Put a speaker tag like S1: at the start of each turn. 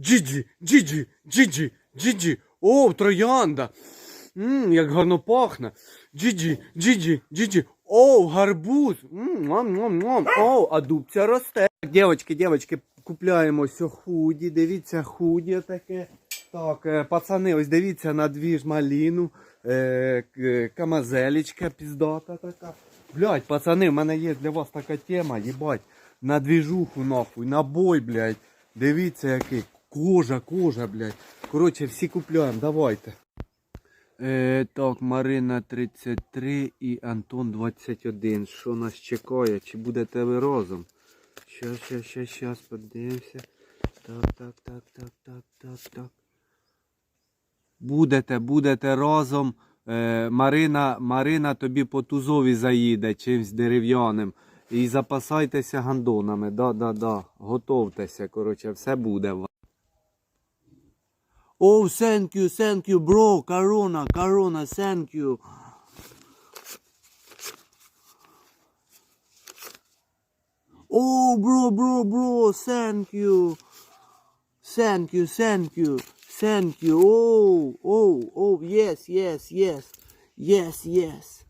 S1: Джиджі, джиджі, джиджі, джиджі. О, троянда. Мм, як гарно пахне. Джиджі, джиджі, джиджі. О, гарбуз. М, Мам, мам, мам. О, а дубця росте. Дівочки, дівочки, купляємо ось худі. Дивіться, худі таке. Так, е, пацани, ось дивіться на дві ж маліну. Е, к- камазелечка піздата така. Блять, пацани, в мене є для вас така тема, їбать. На двіжуху нахуй, на бой, блядь. Дивіться який. Кожа, кожа, блядь. Коротше, всі купляємо, давайте. Е, так, Марина 33 і Антон 21. Що нас чекає? Чи будете ви разом? Щас, щас, щас, щас, подивимося. Так, так, так, так, так, так, так. Будете, будете разом. Е, Марина, Марина тобі по тузові заїде чимсь дерев'яним. І запасайтеся гандонами. Да, да, да. Готовтеся, коротше, все буде. Oh, thank you, thank you, bro. Corona, Corona, thank you. Oh, bro, bro, bro, thank you. Thank you, thank you, thank you. Oh, oh, oh, yes, yes, yes, yes, yes.